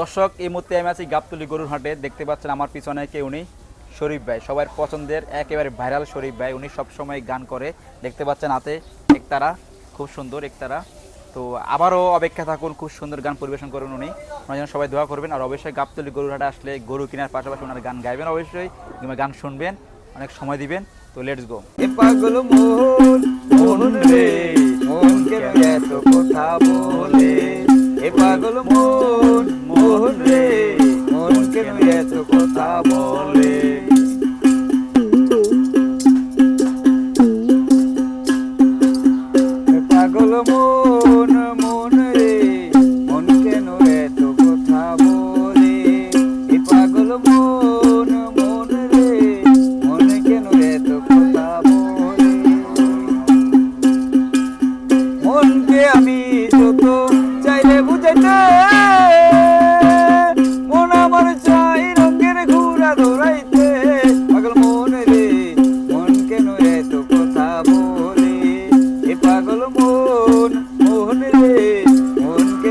দর্শক, এই মুহূর্তে আমি আছি গাবতলি গরুর হাটে। দেখতে পাচ্ছেন আমার পিছনে কে উনি? শরীফ ভাই। সবার পছন্দের একেবারে ভাইরাল শরীফ ভাই। উনি সবসময় গান করে। দেখতে পাচ্ছেন হাতে একতারা, খুব সুন্দর একতারা। তো আবারও অপেক্ষা থাকুন, খুব সুন্দর গান পরিবেশন করুন উনি। ওনার জন্য সবাই দোয়া করবেন। আর অবশ্যই গাবতলি গরুর হাটে আসলে গরু কেনার পাশাপাশি ওনার গান গাইবেন অবশ্যই। কিংবা গান শুনবেন। অনেক সময় দিবেন। তো লেটস গো পাগল কথা বলে।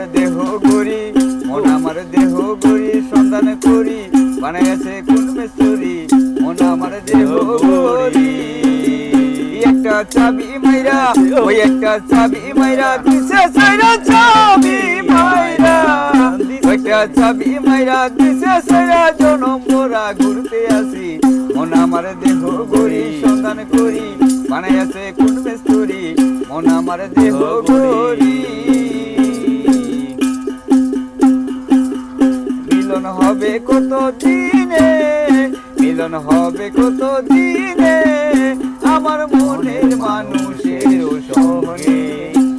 আমার দেহ গরি মন আমার দেহ গরি সন্ধান করি বানাইছে কোন মেস্তরি, মন আমার দেহ গরি একটা চাবি মাইরা, ওই একটা চাবি মাইরা, দিছে সাইরা চাবি মাইরা। ওইটা চাবি মাইরা, দিছে সাইরা জনম মোরা ঘুরতে আসি। মন আমার দেহ গরি সন্ধান করি বানাইছে কোন মেস্তরি, মন আমার দেহ গরি দিনে মিলন হবে কত দিনে আমার মনের মানুষের সঙ্গে।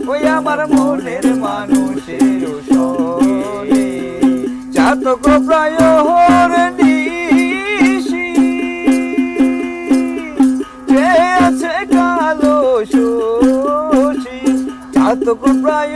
ওই আমার মনের মানুষের সঙ্গে। চাতক প্রায় হর আছে কালো শোষী চাতক প্রায়